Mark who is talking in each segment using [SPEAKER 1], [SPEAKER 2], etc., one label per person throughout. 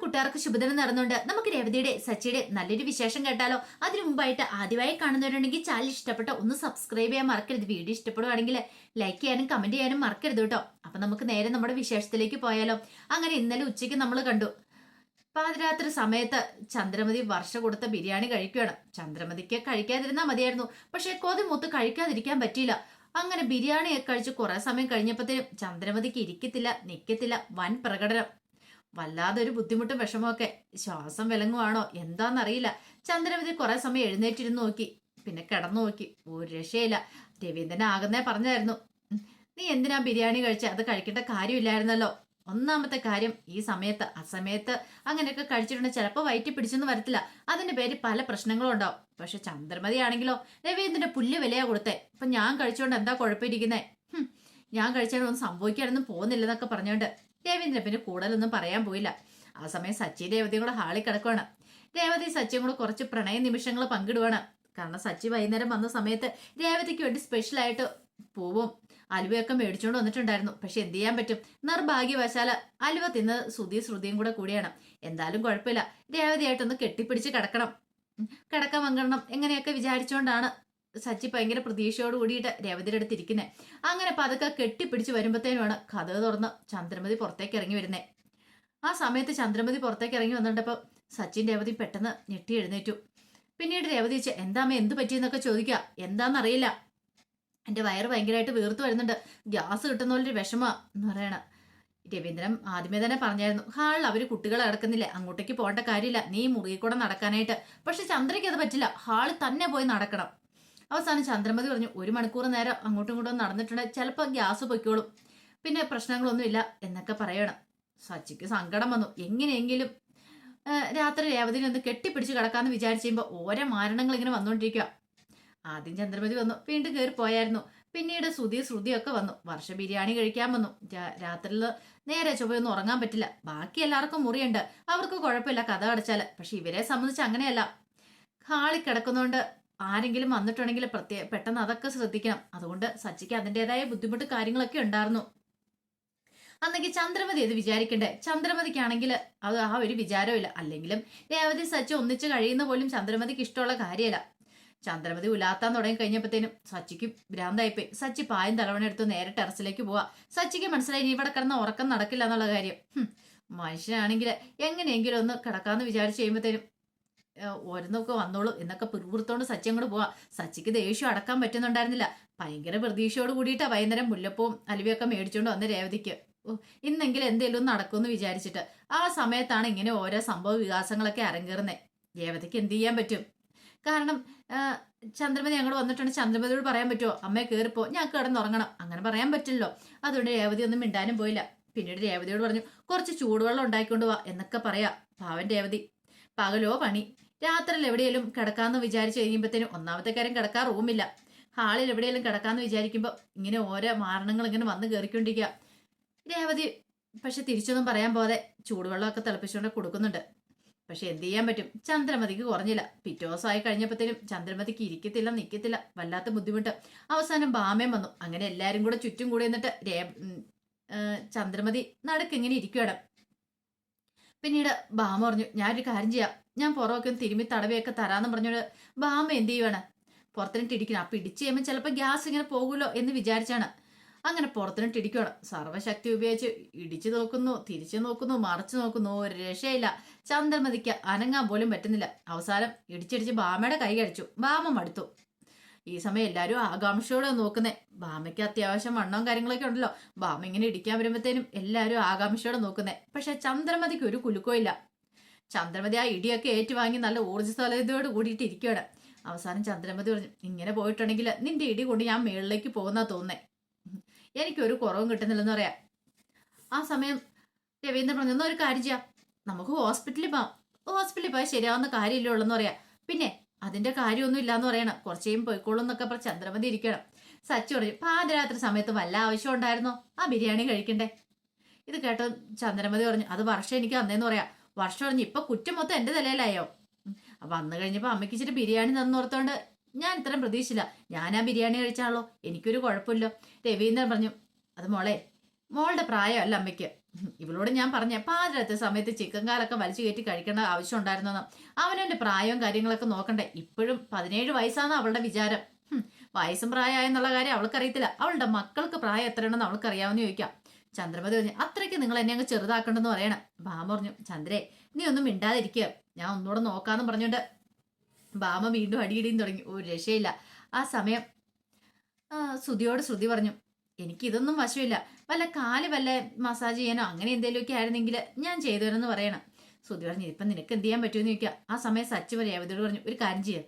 [SPEAKER 1] കൂട്ടുകാർക്ക് ശുഭദിനം നടന്നുണ്ട് നമുക്ക് രേവതിയുടെ സച്ചിയുടെ നല്ലൊരു വിശേഷം കേട്ടാലോ? അതിനു മുമ്പായിട്ട് ആദ്യമായി കാണുന്നവരുണ്ടെങ്കിൽ ചാനൽ ഇഷ്ടപ്പെട്ട ഒന്ന് സബ്സ്ക്രൈബ് ചെയ്യാൻ മറക്കരുത്. വീഡിയോ ഇഷ്ടപ്പെടുവാണെങ്കിൽ ലൈക്ക് ചെയ്യാനും കമന്റ് ചെയ്യാനും മറക്കരുത് കേട്ടോ. അപ്പൊ നമുക്ക് നേരെ നമ്മുടെ വിശേഷത്തിലേക്ക് പോയാലോ? അങ്ങനെ ഇന്നലെ ഉച്ചയ്ക്ക് നമ്മൾ കണ്ടു. പാതിരാത്രി സമയത്ത് ചന്ദ്രമതി വർഷ കൊടുത്ത ബിരിയാണി കഴിക്കുകയാണ്. ചന്ദ്രമതിക്ക് കഴിക്കാതിരുന്നാൽ മതിയായിരുന്നു. പക്ഷെ കൊതി മൂത്ത് കഴിക്കാതിരിക്കാൻ പറ്റിയില്ല. അങ്ങനെ ബിരിയാണി കഴിച്ച് കുറെ സമയം കഴിഞ്ഞപ്പോഴത്തേനും ചന്ദ്രമതിക്ക് ഇരിക്കത്തില്ല നിൽക്കത്തില്ല വൻ പ്രകടനം. വല്ലാതെ ഒരു ബുദ്ധിമുട്ടും വിഷമമൊക്കെ ശ്വാസം വിലങ്ങുവാണോ? എന്താണെന്നറിയില്ല ചന്ദ്രമതി കുറെ സമയം എഴുന്നേറ്റിരുന്ന് നോക്കി. പിന്നെ കിടന്നു നോക്കി. ഒരു രക്ഷയില്ല. രവീന്ദ്രൻ ആകുന്നേ പറഞ്ഞായിരുന്നു. നീ എന്തിനാ ബിരിയാണി കഴിച്ച? അത് കഴിക്കേണ്ട കാര്യമില്ലായിരുന്നല്ലോ. ഒന്നാമത്തെ കാര്യം ഈ സമയത്ത് അസമയത്ത് അങ്ങനെയൊക്കെ കഴിച്ചിട്ടുണ്ടെങ്കിൽ ചിലപ്പോൾ വയറ്റി പിടിച്ചൊന്നും വരത്തില്ല. അതിന്റെ പേര് പല പ്രശ്നങ്ങളും ഉണ്ടാവും പക്ഷെ ചന്ദ്രമതി ആണെങ്കിലോ രവീന്ദ്രന്റെ പുല്ല് വിലയാ കൊടുത്തേ. ഇപ്പൊ ഞാൻ കഴിച്ചുകൊണ്ട് എന്താ കുഴപ്പമിരിക്കുന്നേ? ഞാൻ കഴിച്ചാൽ ഒന്നും സംഭവിക്കാനൊന്നും പോകുന്നില്ലെന്നൊക്കെ പറഞ്ഞോണ്ട് രവീന്ദ്രൻ പിന്നെ കൂടുതലൊന്നും പറയാൻ പോയില്ല. ആ സമയം സച്ചി രേവതിയും കൂടെ ഹാളിൽ കിടക്കുവാണ്. രേവതി സച്ചിയും കൂടെ കുറച്ച് പ്രണയ നിമിഷങ്ങൾ പങ്കിടുവാണ്. കാരണം സച്ചി വൈകുന്നേരം വന്ന സമയത്ത് രേവതിക്ക് വേണ്ടി സ്പെഷ്യലായിട്ട് പൂവും അലുവയൊക്കെ മേടിച്ചുകൊണ്ട് വന്നിട്ടുണ്ടായിരുന്നു. പക്ഷെ എന്ത് ചെയ്യാൻ പറ്റും? നിർഭാഗ്യവശാല അലുവ തിന്ന് ശ്രുതി ശ്രുതിയും കൂടെ കൂടിയാണ്. എന്തായാലും കുഴപ്പമില്ല. രേവതിയായിട്ടൊന്ന് കെട്ടിപ്പിടിച്ച് കിടക്കണം. കിടക്കാൻ പങ്കിടണം എങ്ങനെയൊക്കെ വിചാരിച്ചുകൊണ്ടാണ് സച്ചി ഭയങ്കര പ്രതീക്ഷയോട് കൂടിയിട്ട് രേവതിയുടെ അടുത്ത് ഇരിക്കുന്നത് അങ്ങനെ പതുക്കെ കെട്ടിപ്പിടിച്ച് വരുമ്പോഴത്തേനുമാണ് കഥ തുറന്ന് ചന്ദ്രമതി പുറത്തേക്ക് ഇറങ്ങി വരുന്നത് ആ സമയത്ത് ചന്ദ്രമതി പുറത്തേക്ക് ഇറങ്ങി വന്നിട്ടപ്പോൾ സച്ചിൻ രേവതി പെട്ടെന്ന് ഞെട്ടി എഴുന്നേറ്റു. പിന്നീട് രേവതി വെച്ച് എന്താമ്മ എന്ത് പറ്റിയെന്നൊക്കെ ചോദിക്കുക എന്താണെന്നറിയില്ല എന്റെ വയറ് ഭയങ്കരമായിട്ട് വീർത്ത് വരുന്നുണ്ട്. ഗ്യാസ് കിട്ടുന്ന പോലൊരു വിഷമ എന്ന് പറയണ. രവീന്ദ്രൻ ആദ്യമേ തന്നെ പറഞ്ഞായിരുന്നു ഹാളിൽ അവർ കുട്ടികളെ നടക്കുന്നില്ല അങ്ങോട്ടേക്ക് പോകേണ്ട കാര്യമില്ല. നീ മുറിയിൽ കൂടെ നടക്കാനായിട്ട്. പക്ഷെ ചന്ദ്രയ്ക്ക് അത് പറ്റില്ല. ഹാളിൽ തന്നെ പോയി നടക്കണം. അവസാനം ചന്ദ്രമതി പറഞ്ഞു ഒരു മണിക്കൂർ നേരം അങ്ങോട്ടും ഇങ്ങോട്ടും നടന്നിട്ടുണ്ടെങ്കിൽ ചിലപ്പോൾ ഗ്യാസ് പൊയ്ക്കോളും. പിന്നെ പ്രശ്നങ്ങളൊന്നുമില്ല എന്നൊക്കെ പറയണം. സച്ചിക്ക് സങ്കടം വന്നു. എങ്ങനെയെങ്കിലും രാത്രി രേവതിനെ ഒന്ന് കെട്ടിപ്പിടിച്ച് കിടക്കാമെന്ന് വിചാരിച്ചുമ്പോൾ ഓരോ മാരണങ്ങൾ ഇങ്ങനെ വന്നുകൊണ്ടിരിക്കുക ആദ്യം ചന്ദ്രമതി വന്നു. വീണ്ടും കയറി പോയായിരുന്നു. പിന്നീട് ശ്രുതി ശ്രുതിയൊക്കെ വന്നു. വർഷ ബിരിയാണി കഴിക്കാൻ വന്നു. രാത്രിയിൽ നേരെ ചൊവ്വയൊന്നും ഉറങ്ങാൻ പറ്റില്ല. ബാക്കി എല്ലാവർക്കും മുറിയുണ്ട്. അവർക്ക് കുഴപ്പമില്ല കഥ അടച്ചാൽ പക്ഷെ ഇവരെ സംബന്ധിച്ച് അങ്ങനെയല്ല. ഹാളിൽ കിടക്കുന്നോണ്ട് ആരെങ്കിലും വന്നിട്ടുണ്ടെങ്കിൽ പ്രത്യേക പെട്ടെന്ന് അതൊക്കെ ശ്രദ്ധിക്കണം. അതുകൊണ്ട് സച്ചിക്ക് അതിന്റെതായ ബുദ്ധിമുട്ട് കാര്യങ്ങളൊക്കെ ഉണ്ടായിരുന്നു. അന്നെങ്കിൽ ചന്ദ്രമതി ഇത് വിചാരിക്കണ്ടേ? ചന്ദ്രമതിക്കാണെങ്കിൽ അത് ആ ഒരു വിചാരമില്ല അല്ലെങ്കിലും രേവതി സച്ചി ഒന്നിച്ച് കഴിയുന്ന പോലും ചന്ദ്രമതിക്ക് ഇഷ്ടമുള്ള കാര്യമല്ല. ചന്ദ്രമതി ഉലാത്താൻ തുടങ്ങി കഴിഞ്ഞപ്പോഴത്തേനും സച്ചിക്ക് ഭ്രാന്തായിപ്പോയി. സച്ചി പായം തലവണെടുത്ത് നേരെ ടെറസിലേക്ക് പോവാ. സച്ചിക്ക് മനസ്സിലായി ഇവിടെ കിടന്ന ഉറക്കം നടക്കില്ല എന്നുള്ള കാര്യം. മനുഷ്യനാണെങ്കിൽ എങ്ങനെയെങ്കിലും ഒന്ന് കിടക്കാന്ന് വിചാരിച്ച് കഴിയുമ്പോഴത്തേനും ഓരോന്നൊക്കെ വന്നോളൂ. എന്നൊക്കെ പിറുപിറുത്തോണ്ട് സച്ചി അങ്ങോട്ട് പോവാ. സച്ചിക്ക് ദേഷ്യം അടക്കാൻ പറ്റുന്നുണ്ടായിരുന്നില്ല. ഭയങ്കര പ്രതീക്ഷയോട് കൂടിയിട്ടാ വൈകുന്നേരം മുല്ലപ്പവും അലുവയൊക്കെ മേടിച്ചുകൊണ്ട് വന്ന രേവതിക്ക്. ഇന്നെങ്കിലും എന്തെങ്കിലും നടക്കുമെന്ന് വിചാരിച്ചിട്ട്. ആ സമയത്താണ് ഇങ്ങനെ ഓരോ സംഭവ വികാസങ്ങളൊക്കെ അരങ്ങേറുന്നത് രേവതിക്ക് എന്ത് ചെയ്യാൻ പറ്റും? കാരണം ചന്ദ്രമതി അങ്ങോട്ട് വന്നിട്ടുണ്ടെങ്കിൽ ചന്ദ്രമതിയോട് പറയാൻ പറ്റുമോ അമ്മയെ കയറിപ്പോ ഞാൻ കിടന്നുറങ്ങണം. അങ്ങനെ പറയാൻ പറ്റില്ലല്ലോ. അതുകൊണ്ട് രേവതി ഒന്നും മിണ്ടാനും പോയില്ല. പിന്നീട് രേവതിയോട് പറഞ്ഞു കുറച്ച് ചൂടുവെള്ളം ഉണ്ടാക്കിക്കൊണ്ട് വാ. എന്നൊക്കെ പറയാ. പാവൻ രേവതി. പകലോ പണി. രാത്രിയിൽ എവിടെയെങ്കിലും കിടക്കാമെന്ന് വിചാരിച്ചു കഴിയുമ്പോഴത്തേനും ഒന്നാമത്തെ കാര്യം കിടക്കാൻ റൂമില്ല. ഹാളിൽ എവിടെയെങ്കിലും കിടക്കാമെന്ന് വിചാരിക്കുമ്പോൾ ഇങ്ങനെ ഓരോ മാരണങ്ങൾ ഇങ്ങനെ വന്ന് കയറിക്കൊണ്ടിരിക്കുക രേവതി പക്ഷെ തിരിച്ചൊന്നും പറയാൻ പോതെ ചൂടുവെള്ളമൊക്കെ തിളപ്പിച്ചുകൊണ്ട് കൊടുക്കുന്നുണ്ട്. പക്ഷെ എന്ത് ചെയ്യാൻ പറ്റും? ചന്ദ്രമതിക്ക് കുറഞ്ഞില്ല. പിറ്റേ ദിവസമായി കഴിഞ്ഞപ്പോഴത്തേനും ചന്ദ്രമതിക്ക് ഇരിക്കത്തില്ല നിൽക്കത്തില്ല വല്ലാത്ത ബുദ്ധിമുട്ട്. അവസാനം ബാമയും വന്നു. അങ്ങനെ എല്ലാവരും കൂടെ ചുറ്റും കൂടി എന്നിട്ട് രേ ചന്ദ്രമതി നടുക്കിങ്ങനെ ഇരിക്കുകയാണ് പിന്നീട് ബാമ പറഞ്ഞു ഞാനൊരു കാര്യം ചെയ്യാം. ഞാൻ പുറമൊക്കെ തിരുമ്മി തടവിയൊക്കെ തരാന്ന് പറഞ്ഞോട് ബാമ എന്ത് ചെയ്യുവാണ്? പുറത്തിനിട്ട് ഇടിക്കണം. അപ്പൊ ഇടിച്ച് കഴിയുമ്പോൾ ചിലപ്പോൾ ഗ്യാസ് ഇങ്ങനെ പോകുമല്ലോ എന്ന് വിചാരിച്ചാണ്. അങ്ങനെ പുറത്തിനിട്ട് ഇടിക്കണം സർവശക്തി ഉപയോഗിച്ച് ഇടിച്ചു നോക്കുന്നു തിരിച്ചു നോക്കുന്നു മറച്ചു നോക്കുന്നു. ഒരു രക്ഷയില്ല. ചന്ദ്രമതിക്ക് അനങ്ങാൻ പോലും പറ്റുന്നില്ല. അവസാനം ഇടിച്ചിടിച്ച് ബാമയുടെ കൈ അടിച്ചു. ബാമ മടുത്തു. ഈ സമയം എല്ലാവരും ആകാംക്ഷയോടെ നോക്കുന്നേ. ബാമയ്ക്ക് അത്യാവശ്യം വണ്ണവും കാര്യങ്ങളൊക്കെ ഉണ്ടല്ലോ. ബാമ ഇങ്ങനെ ഇടിക്കാൻ വരുമ്പോഴത്തേനും എല്ലാവരും ആകാംക്ഷയോടെ നോക്കുന്നേ. പക്ഷെ ചന്ദ്രമതിക്ക് ഒരു കുലുക്കോ ഇല്ല. ചന്ദ്രമതി ആ ഇടിയൊക്കെ ഏറ്റുവാങ്ങി നല്ല ഊർജസ്വലതയോട് കൂടിയിട്ട് ഇരിക്കുകയാണ്. അവസാനം ചന്ദ്രമതി പറഞ്ഞു ഇങ്ങനെ പോയിട്ടുണ്ടെങ്കിൽ നിന്റെ ഇടി കൊണ്ട് ഞാൻ മേളിലേക്ക് പോകുന്ന തോന്നേ എനിക്കൊരു കുറവും കിട്ടുന്നില്ലെന്ന് പറയാം. ആ സമയം രവീന്ദ്രൻ പറഞ്ഞു "എന്നാ ഒരു കാര്യം ചെയ്യാം. നമുക്ക് ഹോസ്പിറ്റലിൽ പോവാം. ഹോസ്പിറ്റലിൽ പോയാൽ ശരിയാവുന്ന കാര്യമില്ലേ ഉള്ളെന്ന് പറയാം. പിന്നെ അതിന്റെ കാര്യമൊന്നും ഇല്ലാന്ന് പറയണം. കുറച്ചേം പോയിക്കോളും എന്നൊക്കെ പറഞ്ഞ് ചന്ദ്രമതി ഇരിക്കണം. സച്ചു പറഞ്ഞു പാതിരാത്രി സമയത്ത് വല്ല ആവശ്യം ഉണ്ടായിരുന്നോ? ആ ബിരിയാണി കഴിക്കണ്ടേ? ഇത് കേട്ടോ ചന്ദ്രമതി പറഞ്ഞു അത് വർഷം എനിക്ക് അന്നേന്ന് പറയാം. വർഷം പറഞ്ഞു ഇപ്പൊ കുറ്റം മൊത്തം എന്റെ തലയിലായോ? വന്നു കഴിഞ്ഞപ്പോ അമ്മയ്ക്ക് ഇച്ചിരി ബിരിയാണി തന്നോർത്തോണ്ട് ഞാൻ ഇത്രയും പ്രതീക്ഷിച്ചില്ല. ഞാൻ ആ ബിരിയാണി കഴിച്ചാണല്ലോ. എനിക്കൊരു കുഴപ്പമില്ലോ. രവീന്ദ്രൻ പറഞ്ഞു അത് മോളെ മോളുടെ പ്രായമല്ല അമ്മയ്ക്ക്. ഇവളോട് ഞാൻ പറഞ്ഞ പാചകത്തെ സമയത്ത് ചിക്കൻ കാലൊക്കെ വലിച്ചു കയറ്റി കഴിക്കേണ്ട ആവശ്യം ഉണ്ടായിരുന്നെന്ന്? അവനെന്റെ പ്രായവും കാര്യങ്ങളൊക്കെ നോക്കണ്ടേ. ഇപ്പോഴും പതിനേഴ് വയസ്സാണ് അവളുടെ വിചാരം. വയസ്സും പ്രായമായെന്നുള്ള കാര്യം അവൾക്കറിയത്തില്ല. അവളുടെ മക്കൾക്ക് പ്രായം എത്രയാണെന്ന് അവൾക്ക് അറിയാമെന്ന് ചോദിക്കാം. ചന്ദ്രമതി പറഞ്ഞു അത്രയ്ക്ക് നിങ്ങൾ എന്നെ അങ്ങ് ചെറുതാക്കണ്ടെന്ന് പറയണം. ഭാമ പറഞ്ഞു ചന്ദ്രേ നീ ഒന്നും മിണ്ടാതിരിക്കുക ഞാൻ ഒന്നുകൂടെ നോക്കാന്ന് പറഞ്ഞുകൊണ്ട് ഭാമ വീണ്ടും അടിയിടിയും തുടങ്ങി. ഒരു രക്ഷയില്ല. ആ സമയം ശ്രുതിയോട് ശ്രുതി പറഞ്ഞു എനിക്കിതൊന്നും വശമില്ല. വല്ല കാൽ വല്ല മസാജ് ചെയ്യാനോ അങ്ങനെ എന്തെങ്കിലുമൊക്കെ ആയിരുന്നെങ്കിൽ ഞാൻ ചെയ്തു തരുമെന്ന് പറയണം. സുധി പറഞ്ഞു ഇപ്പം നിനക്ക് എന്ത് ചെയ്യാൻ പറ്റുമെന്ന് ചോദിക്കുക. ആ സമയം സച്ച് രേവതിയോട് പറഞ്ഞു ഒരു കാര്യം ചെയ്യാം.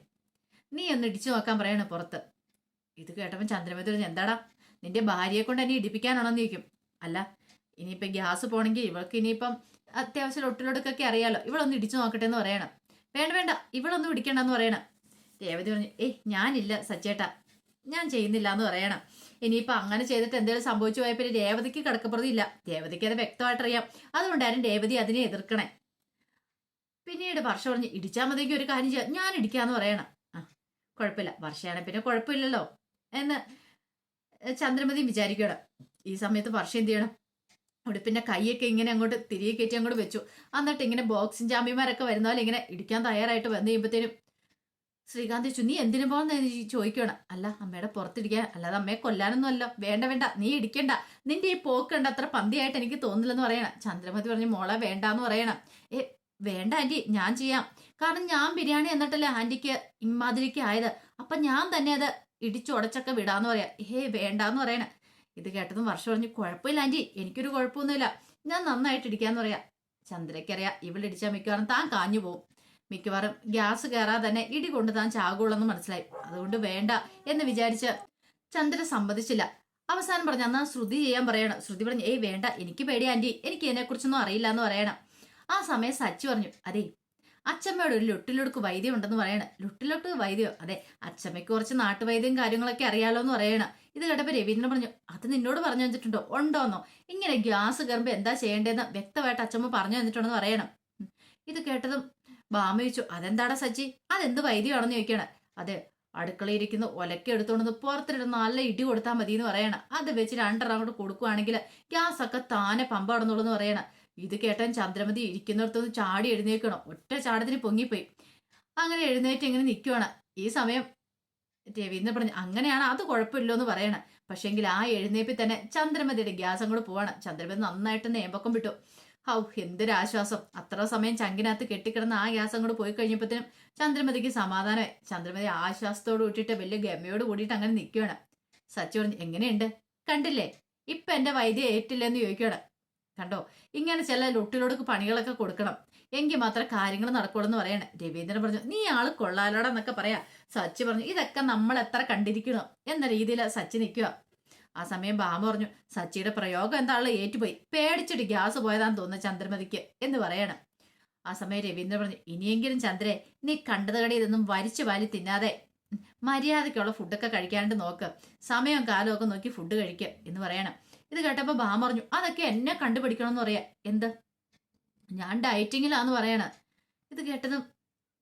[SPEAKER 1] നീ ഒന്ന് ഇടിച്ചു നോക്കാൻ പറയണം പുറത്ത്. ഇത് കേട്ടപ്പോൾ ചന്ദ്രമതി പറഞ്ഞു എന്താടാ? നിന്റെ ഭാര്യയെ കൊണ്ട് എന്നെ ഇടിപ്പിക്കാനാണോന്ന് ചോദിക്കും. അല്ല ഇനിയിപ്പം ഗ്യാസ് പോകണമെങ്കിൽ ഇവൾക്ക് ഇനിയിപ്പം അത്യാവശ്യം ഒട്ടിലൊടുക്കൊക്കെ അറിയാലോ. ഇവളൊന്ന് ഇടിച്ചു നോക്കട്ടെ എന്ന് പറയണം. വേണ്ട വേണ്ട ഇവളൊന്നും ഇടിക്കണ്ടെന്ന് പറയണം. രേവതി പറഞ്ഞു ഏയ് ഞാനില്ല സച്ചേട്ടാ. ഞാൻ ചെയ്യുന്നില്ല എന്ന് പറയണം. ഇനിയിപ്പോൾ അങ്ങനെ ചെയ്തിട്ട് എന്തെങ്കിലും സംഭവിച്ചു പോയ പിന്നെ രേവതിക്ക് കിടക്കപ്രതിയില്ല രേവതിക്ക് അത് വ്യക്തമായിട്ട് അറിയാം അതുകൊണ്ടായിരുന്നു രേവതി അതിനെ എതിർക്കണേ. പിന്നീട് വർഷ പറഞ്ഞ് ഇടിച്ചാൽ മതിയെങ്കിൽ ഒരു കാര്യം ചെയ്യാം. ഞാൻ ഇടിക്കാന്ന് പറയണം. ആ കുഴപ്പമില്ല. വർഷയാണ് പിന്നെ കുഴപ്പമില്ലല്ലോ എന്ന് ചന്ദ്രമതി വിചാരിക്കണം ഈ സമയത്ത് വർഷം എന്ത് ചെയ്യണം? ഉടുപ്പിന്റെ കൈയൊക്കെ ഇങ്ങനെ അങ്ങോട്ട് തിരികെ കയറ്റി അങ്ങോട്ട് വെച്ചു. എന്നിട്ട് ഇങ്ങനെ ബോക്സിംഗ് ചാമ്പ്യന്മാരൊക്കെ വരുന്ന പോലെ ഇങ്ങനെ ഇടിക്കാൻ തയ്യാറായിട്ട് വന്നു കഴിയുമ്പോഴത്തേനും ശ്രീകാന്ത് ചോദിച്ചു നീ എന്തിനു പോകുന്ന? ചോദിക്കണം അല്ല അമ്മയുടെ പുറത്തിരിക്കാൻ. അല്ലാതെ അമ്മയെ കൊല്ലാനൊന്നും അല്ല വേണ്ട വേണ്ട. നീ ഇടിക്കണ്ട. നിന്റെ ഈ പോക്കണ്ട അത്ര പന്തിയായിട്ട് എനിക്ക് തോന്നില്ലെന്ന് പറയണം. ചന്ദ്രമതി പറഞ്ഞു മോളെ വേണ്ടാന്ന് പറയണം. ഏ വേണ്ട ആന്റി. ഞാൻ ചെയ്യാം. കാരണം ഞാൻ ബിരിയാണി എന്നിട്ടല്ലേ ആന്റിക്ക് ഇമാതിരിക്ക് ആയത്. അപ്പൊ ഞാൻ തന്നെ അത് ഇടിച്ചുടച്ചൊക്കെ വിടാന്ന് പറയാം. ഏ വേണ്ടാന്ന് പറയണേ. ഇത് കേട്ടതും വർഷം പറഞ്ഞു കുഴപ്പമില്ല ആന്റി. എനിക്കൊരു കുഴപ്പമൊന്നുമില്ല. ഞാൻ നന്നായിട്ട് ഇടിക്കാന്ന് പറയാം. ചന്ദ്രയ്ക്കറിയാം. ഇവളിടിച്ചാൽ മിക്കവാറും താൻ കാഞ്ഞു പോവും. മിക്കവാറും ഗ്യാസ് കയറാതെ തന്നെ ഇടി കൊണ്ട് താൻ ചാകുള്ളെന്ന് മനസ്സിലായി. അതുകൊണ്ട് വേണ്ട എന്ന് വിചാരിച്ച് ചന്ദ്ര സമ്മതിച്ചില്ല. അവസാനം പറഞ്ഞു എന്നാ ശ്രുതി ചെയ്യാൻ പറയണം. ശ്രുതി പറഞ്ഞു ഏയ് വേണ്ട എനിക്ക് പേടി ആന്റി. എനിക്ക് ഇതിനെക്കുറിച്ചൊന്നും അറിയില്ല എന്ന് പറയണം. ആ സമയം സച്ചി പറഞ്ഞു അതെ അച്ചമ്മയോട് ഒരു ലൊട്ടിലൊടുക്ക് വൈദ്യം ഉണ്ടെന്ന് പറയണം. ലൊട്ടിലൊട്ട് വൈദ്യോ? അതെ അച്ചമ്മയ്ക്ക് കുറച്ച് നാട്ടുവൈദ്യം കാര്യങ്ങളൊക്കെ അറിയാലോ എന്ന് പറയണം. ഇത് കേട്ടപ്പോ രവീന്ദ്രൻ പറഞ്ഞു അത് നിന്നോട് പറഞ്ഞു തന്നിട്ടുണ്ടോ ഉണ്ടോന്നോ? ഇങ്ങനെ ഗ്യാസ് കയറുമ്പോ എന്താ ചെയ്യേണ്ടതെന്ന് വ്യക്തമായിട്ട് അച്ചമ്മ പറഞ്ഞു തന്നിട്ടുണ്ടെന്ന് പറയണം. ഇത് കേട്ടതും ബാമ ചോദിച്ചു അതെന്താടാ സച്ചി അതെന്ത് വൈദ്യമാണെന്ന് ചോദിക്കണം അതെ അടുക്കളയിരിക്കുന്ന ഒലക്ക എടുത്തോണ്ട് പുറത്തിരുന്ന് നല്ല ഇടി കൊടുത്താൽ മതി എന്ന് പറയണം. അത് വെച്ച് രണ്ടെണ്ണം അങ്ങോട്ട് കൊടുക്കുവാണെങ്കിൽ ഗ്യാസ് ഒക്കെ താനെ പമ്പ അടന്നുള്ളൂ എന്ന് പറയണം. ഇത് കേട്ടാൻ ചന്ദ്രമതി ഇരിക്കുന്നിടത്തുനിന്ന് ചാടി എഴുന്നേക്കണം ഒറ്റ ചാടത്തിന് പൊങ്ങിപ്പോയി. അങ്ങനെ എഴുന്നേറ്റ് ഇങ്ങനെ നിൽക്കുവാണ്. ഈ സമയം രവീന്ദ്രൻ പറഞ്ഞു അങ്ങനെയാണ് അത് കുഴപ്പമില്ലോ എന്ന് പറയണം. പക്ഷേങ്കിൽ ആ എഴുന്നേപ്പിൽ തന്നെ ചന്ദ്രമതിയുടെ ഗ്യാസ് അങ്ങോട്ട് പോവാണ്. ചന്ദ്രമതി നന്നായിട്ട് നേമ്പക്കം വിട്ടു. ഹൗ എന്തൊരാശ്വാസം. അത്ര സമയം ചങ്കിനകത്ത് കെട്ടിക്കിടന്ന ആ ഗ്യാസ് അങ്ങോട്ട് പോയി കഴിഞ്ഞപ്പോഴത്തേനും ചന്ദ്രമതിക്ക് സമാധാനമായി. ചന്ദ്രമതി ആശ്വാസത്തോട് കൂട്ടിയിട്ട് വലിയ ഗമയോട് കൂടിയിട്ട് അങ്ങനെ നിൽക്കുകയാണ് സച്ചു പറഞ്ഞു എങ്ങനെയുണ്ട്? കണ്ടില്ലേ? ഇപ്പൊ എന്റെ വൈദ്യ ഏറ്റില്ലെന്ന് ചോദിക്കുകയാണ് കണ്ടോ? ഇങ്ങനെ ചില ലുട്ടിലോടൊക്കെ പണികളൊക്കെ കൊടുക്കണം. എങ്കിൽ മാത്രം കാര്യങ്ങൾ നടക്കുള്ളൂ എന്ന് പറയണേ. രവീന്ദ്രൻ പറഞ്ഞു നീ ആൾ കൊള്ളാലോടാ എന്നൊക്കെ പറയാ. സച്ചി പറഞ്ഞു ഇതൊക്കെ നമ്മൾ എത്ര കണ്ടിരിക്കണോ? എന്ന രീതിയിൽ സച്ചി നിൽക്കുക. ആ സമയം ബാമ പറഞ്ഞു സച്ചിയുടെ പ്രയോഗം എന്താണല്ലോ ഏറ്റുപോയി. പേടിച്ചിട്ട് ഗ്യാസ് പോയതാന്ന് തോന്നുന്നു ചന്ദ്രമതിക്ക് എന്ന് പറയണം. ആ സമയം രവീന്ദ്രൻ പറഞ്ഞു ഇനിയെങ്കിലും ചന്ദ്രേ നീ കണ്ടത് കടി ഇതൊന്നും വരിച്ചു വാരി തിന്നാതെ മര്യാദയ്ക്കുള്ള ഫുഡൊക്കെ കഴിക്കാണ്ട് നോക്ക്. സമയവും കാലവും ഒക്കെ നോക്കി ഫുഡ് കഴിക്കുക എന്ന് പറയണം. ഇത് കേട്ടപ്പോൾ ബാമ പറഞ്ഞു അതൊക്കെ എന്നെ കണ്ടുപിടിക്കണം എന്ന് പറയാ. എന്ത്? ഞാൻ ഡയറ്റിങ്ങിലാന്ന് പറയണ. ഇത് കേട്ടതും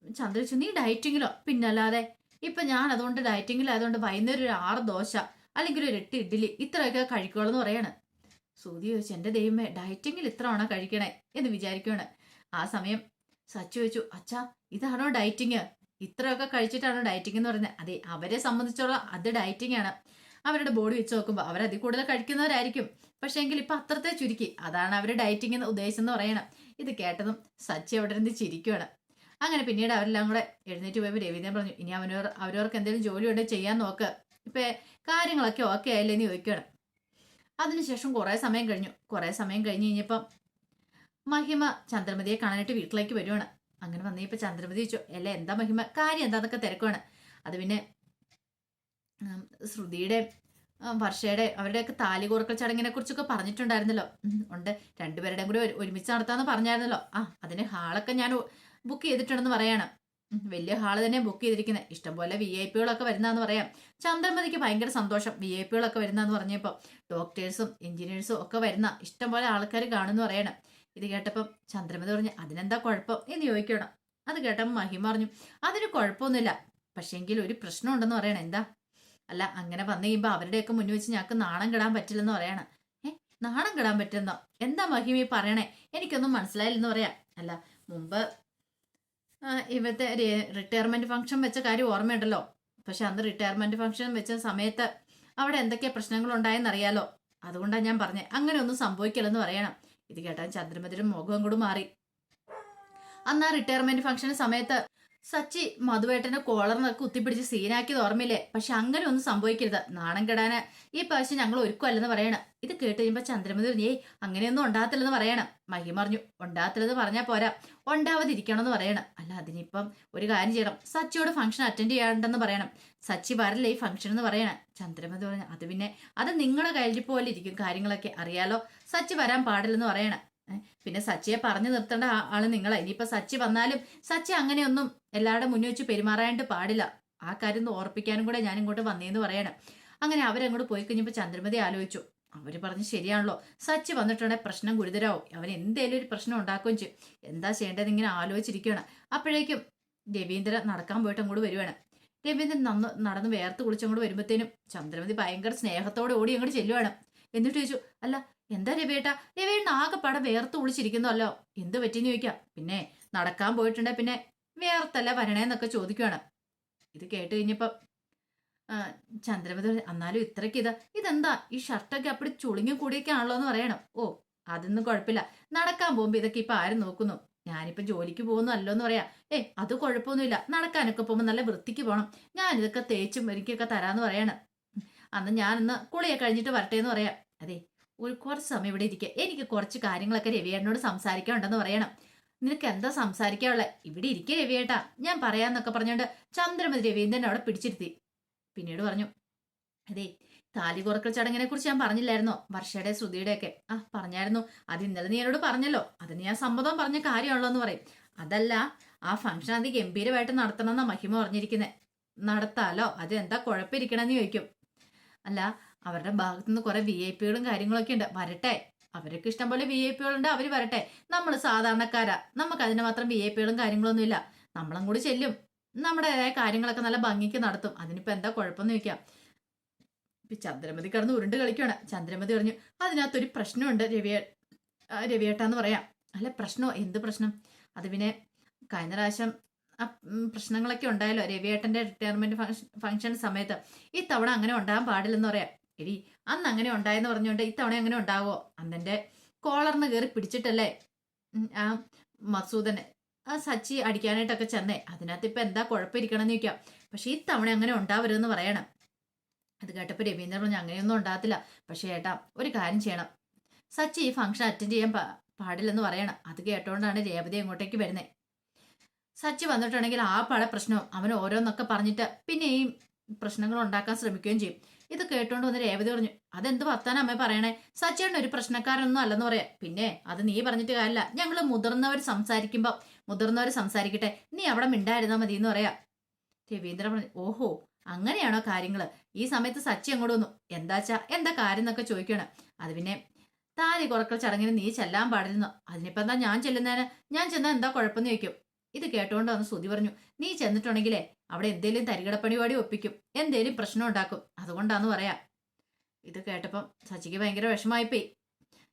[SPEAKER 1] ചന്ദ്രച്ചു നീ ഡയറ്റിങ്ങിലോ? പിന്നല്ലാതെ ഇപ്പൊ ഞാൻ അതുകൊണ്ട് ഡയറ്റിങ്ങിലായതുകൊണ്ട് വൈകുന്നേരം ഒരു ആറ് ദോശ അല്ലെങ്കിൽ ഒരു എട്ട് ഇഡ്ഡലി ഇത്രയൊക്കെ കഴിക്കുകയുള്ളൂ എന്ന് പറയാണ്. സൂതി ചോദിച്ചു എന്റെ ദൈവമേ ഡയറ്റിങ്ങിൽ ഇത്ര ആണോ കഴിക്കണേ? എന്ന് വിചാരിക്കുകയാണ് ആ സമയം സച്ചു ചോദിച്ചു അച്ഛാ ഇതാണോ ഡയറ്റിങ്? ഇത്രയൊക്കെ കഴിച്ചിട്ടാണോ ഡയറ്റിംഗ് എന്ന് പറയുന്നത്? അതെ അവരെ സംബന്ധിച്ചോളം അത് ഡയറ്റിംഗ് ആണ്. അവരുടെ ബോഡി വെച്ച് നോക്കുമ്പോൾ അവർ അതിൽ കൂടുതൽ കഴിക്കുന്നവരായിരിക്കും. പക്ഷേ എങ്കിൽ ഇപ്പൊ അത്രത്തെ ചുരുക്കി. അതാണ് അവർ ഡയറ്റിംഗ് എന്ന് ഉദ്ദേശം എന്ന് പറയണം. ഇത് കേട്ടതും സച്ചി അവിടെ നിന്ന് ചിരിക്കുകയാണ് അങ്ങനെ പിന്നീട് അവരെല്ലാം കൂടെ എഴുന്നേറ്റ് പോയപ്പോൾ രവീന്ദ്രൻ പറഞ്ഞു ഇനി അവനോർ അവരവർക്ക് എന്തെങ്കിലും ജോലി ഉണ്ടെങ്കിൽ ചെയ്യാൻ നോക്ക്. ഇപ്പൊ കാര്യങ്ങളൊക്കെ ഓക്കെ ആയില്ലേ എന്ന് ചോദിക്കുകയാണ്. അതിനുശേഷം കുറേ സമയം കഴിഞ്ഞു. കുറേ സമയം കഴിഞ്ഞ് കഴിഞ്ഞപ്പം മഹിമ ചന്ദ്രമതിയെ കാണാനായിട്ട് വീട്ടിലേക്ക് വരുവാണ്. അങ്ങനെ വന്നപ്പോൾ ചന്ദ്രമതി ചോദിച്ചു അല്ല എന്താ മഹിമ? കാര്യം എന്താന്നൊക്കെ തിരക്കുവാണ്. അത് പിന്നെ ശ്രുതിയുടെ വർഷയുടെ അവരുടെയൊക്കെ താലി കോർക്കൽ ചടങ്ങിനെ കുറിച്ചൊക്കെ പറഞ്ഞിട്ടുണ്ടായിരുന്നല്ലോ. ഉണ്ട്. രണ്ടുപേരുടെയും കൂടി ഒരുമിച്ച് നടത്താമെന്ന് പറഞ്ഞായിരുന്നല്ലോ. ആ അതിന് ഹാളൊക്കെ ഞാൻ ബുക്ക് ചെയ്തിട്ടുണ്ടെന്ന് പറയാണ്. വലിയ ഹാൾ തന്നെ ബുക്ക് ചെയ്തിരിക്കുന്നത് ഇഷ്ടംപോലെ വി ഐ പികളൊക്കെ വരുന്നതെന്ന് പറയാം. ചന്ദ്രമതിക്ക് ഭയങ്കര സന്തോഷം. വി ഐ പികളൊക്കെ വരുന്നതെന്ന് പറഞ്ഞപ്പോൾ ഡോക്ടേഴ്സും എഞ്ചിനീയേഴ്സും ഒക്കെ വരുന്ന ഇഷ്ടംപോലെ ആൾക്കാർ കാണുമെന്ന് പറയണം. ഇത് കേട്ടപ്പം ചന്ദ്രമതി പറഞ്ഞു അതിനെന്താ കുഴപ്പം? എന്ന് ചോദിക്കണം. അത് കേട്ടപ്പോൾ മഹിമ പറഞ്ഞു അതിന് കുഴപ്പമൊന്നുമില്ല. പക്ഷേങ്കിൽ ഒരു പ്രശ്നം ഉണ്ടെന്ന് പറയണം. എന്താ? അല്ല അങ്ങനെ വന്നു കഴിയുമ്പോൾ അവരുടെയൊക്കെ മുന്നിൽ വെച്ച് ഞങ്ങൾക്ക് നാണം കിടാൻ പറ്റില്ലെന്ന് പറയണം. ഏ? നാണം കെടാൻ പറ്റുന്നോ എന്താ മഹിമ പറയണേ? എനിക്കൊന്നും മനസ്സിലായില്ലെന്ന് പറയാം. അല്ല മുമ്പ് ഇവത്തെ റിട്ടയർമെന്റ് ഫംഗ്ഷൻ വെച്ച കാര്യം ഓർമ്മയുണ്ടല്ലോ. പക്ഷെ അന്ന് റിട്ടയർമെന്റ് ഫംഗ്ഷൻ വെച്ച സമയത്ത് അവിടെ എന്തൊക്കെ ഉണ്ടായെന്നറിയാലോ അതുകൊണ്ടാണ് ഞാൻ പറഞ്ഞത് അങ്ങനെ ഒന്നും സംഭവിക്കില്ലെന്ന് പറയണം. ഇത് കേട്ടാൽ ചന്ദ്രമതിയുടെ മുഖം കൂടി മാറി. അന്ന് ആ റിട്ടയർമെന്റ് ഫംഗ്ഷൻ സമയത്ത് സച്ചി മധുവേട്ടനെ കോളറിനൊക്കെ കുത്തിപ്പിടിച്ച് സീനാക്കിയത് ഓർമ്മയില്ലേ? പക്ഷെ അങ്ങനെ ഒന്നും സംഭവിക്കരുത്. നാണം കെടാന്. ഈ പ്രാവശ്യം ഞങ്ങൾ ഒരുക്കുമല്ലെന്ന് പറയണം. ഇത് കേട്ട് കഴിയുമ്പോ ചന്ദ്രമതി ഏയ് അങ്ങനെയൊന്നും ഉണ്ടാകത്തില്ലെന്ന് പറയണം. മഹി പറഞ്ഞു ഉണ്ടാകത്തില്ലെന്ന് പറഞ്ഞാൽ പോരാ. ഉണ്ടാവാതിരിക്കണമെന്ന് പറയണം. അല്ല അതിനിപ്പം ഒരു കാര്യം ചെയ്യണം. സച്ചിയോട് ഫംഗ്ഷൻ അറ്റൻഡ് ചെയ്യാണ്ടെന്ന് പറയണം. സച്ചി വരല്ലേ ഈ ഫംഗ്ഷൻ എന്ന് പറയണം. ചന്ദ്രമതി പറഞ്ഞു അത് പിന്നെ അത് നിങ്ങളുടെ കയ്യിൽ പോലെ ഇരിക്കും കാര്യങ്ങളൊക്കെ. അറിയാലോ? സച്ചി വരാൻ പാടില്ലെന്ന് പറയണം. പിന്നെ സച്ചിയെ പറഞ്ഞു നിർത്തേണ്ട ആൾ നിങ്ങളെ. ഇനിയിപ്പോ സച്ചി വന്നാലും സച്ചി അങ്ങനെയൊന്നും എല്ലാവരുടെ മുന്നിൽ വെച്ച് പെരുമാറാനായിട്ട് പാടില്ല. ആ കാര്യം ഒന്ന് ഓർപ്പിക്കാനും കൂടെ ഞാൻ ഇങ്ങോട്ട് വന്നേന്ന് പറയണം. അങ്ങനെ അവരങ്ങോട്ട് പോയി കഴിഞ്ഞപ്പോൾ ചന്ദ്രമതി ആലോചിച്ചു. അവർ പറഞ്ഞ് ശരിയാണല്ലോ. സച്ചി വന്നിട്ടുണ്ടെങ്കിൽ പ്രശ്നം ഗുരുതരാവും. അവൻ എന്തേലും ഒരു പ്രശ്നം ഉണ്ടാക്കുകയും ചെയ്യും. എന്താ ചെയ്യേണ്ടത് ഇങ്ങനെ ആലോചിച്ചിരിക്കുകയാണ്. അപ്പോഴേക്കും രവീന്ദ്രൻ നടക്കാൻ പോയിട്ട് അങ്ങോട്ട് വരുവാണ്. രവീന്ദ്രൻ നന്ന് നടന്ന് വേർത്ത് കുളിച്ചങ്ങോട്ട് വരുമ്പോഴത്തേനും ചന്ദ്രമതി ഭയങ്കര സ്നേഹത്തോടെ ഓടി അങ്ങോട്ട് ചെല്ലുവാണ്. എന്നിട്ട് ചോദിച്ചു അല്ല എന്താ രവിയേട്ടാ? രവിയേട്ടൻ ആകെപ്പാടെ വേർത്ത് ഒളിച്ചിരിക്കുന്നല്ലോ എന്ത് പറ്റിയെന്ന് ചോദിക്കാം. പിന്നെ നടക്കാൻ പോയിട്ടുണ്ടെ പിന്നെ വേർത്തല്ല വരണേന്നൊക്കെ ചോദിക്കുവാണ്. ഇത് കേട്ട് കഴിഞ്ഞപ്പം ചന്ദ്രമതി എന്നാലും ഇത്രയ്ക്ക് ഇത്. ഇതെന്താ? ഈ ഷർട്ടൊക്കെ അപ്പടി ചുളുങ്ങി കൂടിയൊക്കെ ആണല്ലോ എന്ന് പറയണം. ഓ അതൊന്നും കുഴപ്പമില്ല. നടക്കാൻ പോകുമ്പോ ഇതൊക്കെ ഇപ്പൊ ആരും നോക്കുന്നു? ഞാനിപ്പോ ജോലിക്ക് പോകുന്നല്ലോ എന്ന് പറയാ. ഏ അത് കുഴപ്പമൊന്നുമില്ല. നടക്കാനൊക്കെ പോകുമ്പോൾ നല്ല വൃത്തിക്ക് പോകണം ഞാൻ ഇതൊക്കെ തേച്ചും എനിക്കൊക്കെ തരാന്ന് പറയാണ്. അന്ന് ഞാൻ ഇന്ന് കുളിയൊക്കെ കഴിഞ്ഞിട്ട് വരട്ടെ എന്ന് പറയാം. അതെ ഒരു കുറച്ച് സമയം ഇവിടെ ഇരിക്കുക എനിക്ക് കുറച്ച് കാര്യങ്ങളൊക്കെ രവിയേട്ടനോട് സംസാരിക്കാനുണ്ടെന്ന് പറയണം. നിനക്ക് എന്താ സംസാരിക്കാനുള്ളത് ഇവിടെ ഇരിക്കുക രവിയേട്ടാ. ഞാൻ പറയാന്നൊക്കെ പറഞ്ഞുകൊണ്ട് ചന്ദ്രമതി രവീന്ദ്രൻ അവിടെ പിടിച്ചിരുത്തി. പിന്നീട് പറഞ്ഞു അതെ താലി കുറക്കൽ ചടങ്ങിനെ കുറിച്ച് ഞാൻ പറഞ്ഞില്ലായിരുന്നോ? വർഷയുടെ ശ്രുതിയുടെ ഒക്കെ ആ പറഞ്ഞായിരുന്നു. അത് ഇന്നലെ നീ എന്നോട് പറഞ്ഞല്ലോ. അതിന് ഞാൻ സമ്മതം പറഞ്ഞ കാര്യമാണല്ലോ എന്ന് പറയും. അതല്ല ആ ഫംഗ്ഷൻ അത് ഗംഭീരമായിട്ട് നടത്തണമെന്നാ മഹിമ പറഞ്ഞിരിക്കുന്നത് നടത്താലോ? അത് എന്താ കുഴപ്പമിരിക്കണമെന്ന് ചോദിക്കും. അല്ല അവരുടെ ഭാഗത്തു നിന്ന് കുറെ വി ഐ പികളും കാര്യങ്ങളൊക്കെ ഉണ്ട്. വരട്ടെ. അവരൊക്കെ ഇഷ്ടം പോലെ വി ഐ പികളുണ്ട് അവർ വരട്ടെ. നമ്മൾ സാധാരണക്കാരാ. നമുക്ക് അതിന് മാത്രം വി ഐ പികളും കാര്യങ്ങളൊന്നും ഇല്ല നമ്മളും കൂടി ചെല്ലും. നമ്മുടേതായ കാര്യങ്ങളൊക്കെ നല്ല ഭംഗിക്ക് നടത്തും. അതിനിപ്പോ എന്താ കുഴപ്പമെന്ന് ചോദിക്കാം. ചന്ദ്രമതി കടന്ന് ഉരുണ്ട് കളിക്കുകയാണ് ചന്ദ്രമതി പറഞ്ഞു അതിനകത്തൊരു പ്രശ്നമുണ്ട് രവിയ രവിയേട്ടാന്ന് പറയാം. അല്ല പ്രശ്നമോ? എന്ത് പ്രശ്നം? അത് പിന്നെ കഴിഞ്ഞ പ്രാവശ്യം പ്രശ്നങ്ങളൊക്കെ ഉണ്ടായല്ലോ രവിയേട്ടന്റെ റിട്ടയർമെന്റ് ഫംഗ്ഷൻ സമയത്ത്. ഈ തവണ അങ്ങനെ ഉണ്ടാകാൻ പാടില്ലെന്ന് പറയാം. എടി അന്ന് അങ്ങനെ ഉണ്ടായെന്ന് പറഞ്ഞുകൊണ്ട് ഇത്തവണ അങ്ങനെ ഉണ്ടാവോ? അന്നെന്റെ കോളറിന് കയറി പിടിച്ചിട്ടല്ലേ? ആ മസൂദനെ. ആ സച്ചി അടിക്കാനായിട്ടൊക്കെ ചെന്നേ. അതിനകത്ത് ഇപ്പൊ എന്താ കുഴപ്പമിരിക്കണമെന്ന് ചോദിക്കാം. പക്ഷേ ഇത്തവണ അങ്ങനെ ഉണ്ടാവരുതെന്ന് പറയണം. അത് കേട്ടപ്പോൾ രവീന്ദ്രൻ പറഞ്ഞു അങ്ങനെയൊന്നും ഉണ്ടാകത്തില്ല. പക്ഷേ ഏട്ടാ ഒരു കാര്യം ചെയ്യണം. സച്ചി ഈ ഫംഗ്ഷൻ അറ്റൻഡ് ചെയ്യാൻ പാടില്ലെന്ന് പറയണം. അത് കേട്ടോണ്ടാണ് രേവതി അങ്ങോട്ടേക്ക് വരുന്നത് സച്ചി വന്നിട്ടുണ്ടെങ്കിൽ ആ പഴ പ്രശ്നവും അവൻ ഓരോന്നൊക്കെ പറഞ്ഞിട്ട് പിന്നെ ഈ പ്രശ്നങ്ങൾ ഉണ്ടാക്കാൻ ശ്രമിക്കുകയും ചെയ്യും. ഇത് കേട്ടോണ്ട് വന്ന് രേവതി പറഞ്ഞു അതെന്ത് വർത്താനം അമ്മ പറയണേ? സച്ചേട്ടൻ ഒരു പ്രശ്നക്കാരനൊന്നും അല്ലെന്ന് പറയാം. പിന്നെ അത് നീ പറഞ്ഞിട്ട് കാര്യമില്ല ഞങ്ങൾ മുതിർന്നവർ സംസാരിക്കുമ്പോൾ മുതിർന്നവർ സംസാരിക്കട്ടെ. നീ അവിടെ മിണ്ടായിരുന്നാ മതി എന്ന് പറയാം. രവീന്ദ്രൻ പറഞ്ഞു ഓഹോ അങ്ങനെയാണോ കാര്യങ്ങൾ ഈ സമയത്ത് സച്ചി അങ്ങോട്ട് വന്നു. എന്താച്ചാ എന്താ കാര്യം എന്നൊക്കെ ചോദിക്കണം. അത് പിന്നെ താലി കുറക്കൽ ചടങ്ങിന് നീ ചെല്ലാൻ പാടില്ലെന്നോ? അതിനിപ്പോ എന്താ ഞാൻ ചെല്ലുന്നതിന് ഞാൻ ചെന്നാൽ എന്താ കുഴപ്പമെന്ന് ചോദിക്കും. ഇത് കേട്ടോണ്ട് വന്ന് ശ്രുതി പറഞ്ഞു നീ ചെന്നിട്ടുണ്ടെങ്കിലേ അവിടെ എന്തേലും തരികിട പരിപാടി ഒപ്പിക്കും. എന്തേലും പ്രശ്നം ഉണ്ടാക്കും അതുകൊണ്ടാന്ന് പറയാം. ഇത് കേട്ടപ്പം സച്ചിക്ക് ഭയങ്കര വിഷമായിപ്പോയി.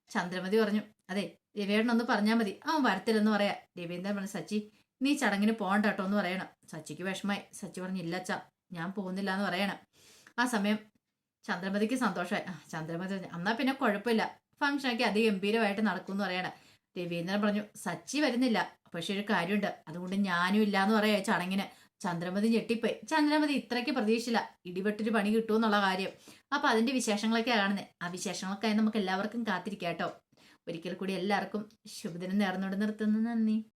[SPEAKER 1] ചന്ദ്രമതി പറഞ്ഞു അതെ രവിയേട്ടനൊന്ന് പറഞ്ഞാൽ മതി. അവൻ വരത്തില്ലെന്ന് പറയാ. രവീന്ദ്രൻ പറഞ്ഞു സച്ചി നീ ചടങ്ങിന് പോകണ്ട കേട്ടോ എന്ന് പറയണം. സച്ചിക്ക് വിഷമായി. സച്ചി പറഞ്ഞു അച്ഛാ ഞാൻ പോകുന്നില്ല എന്ന് പറയണം. ആ സമയം ചന്ദ്രമതിക്ക് സന്തോഷമായി. ചന്ദ്രമതി പറഞ്ഞു എന്നാ പിന്നെ കുഴപ്പമില്ല. ഫംഗ്ഷനൊക്കെ അതിഗംഭീരമായിട്ട് നടക്കും എന്ന് പറയണം. രവീന്ദ്രൻ പറഞ്ഞു സച്ചി വരുന്നില്ല. പക്ഷെ ഒരു കാര്യമുണ്ട്. അതുകൊണ്ട് ഞാനും ഇല്ല എന്ന് പറയാ ചടങ്ങിന്. ചന്ദ്രമതി ഞെട്ടിപ്പോയി. ചന്ദ്രമതി ഇത്രയ്ക്ക് പ്രതീക്ഷയില്ല ഇടിവെട്ടൊരു പണി കിട്ടുമെന്നുള്ള കാര്യം. അപ്പൊ അതിന്റെ വിശേഷങ്ങളൊക്കെ കാണുന്നത് ആ വിശേഷങ്ങൾക്കായി നമുക്ക് എല്ലാവർക്കും കാത്തിരിക്കാം കേട്ടോ ഒരിക്കൽ കൂടി എല്ലാവർക്കും ശുഭദിനം നേർന്നുകൊണ്ട് നിർത്തുന്നു. നന്ദി.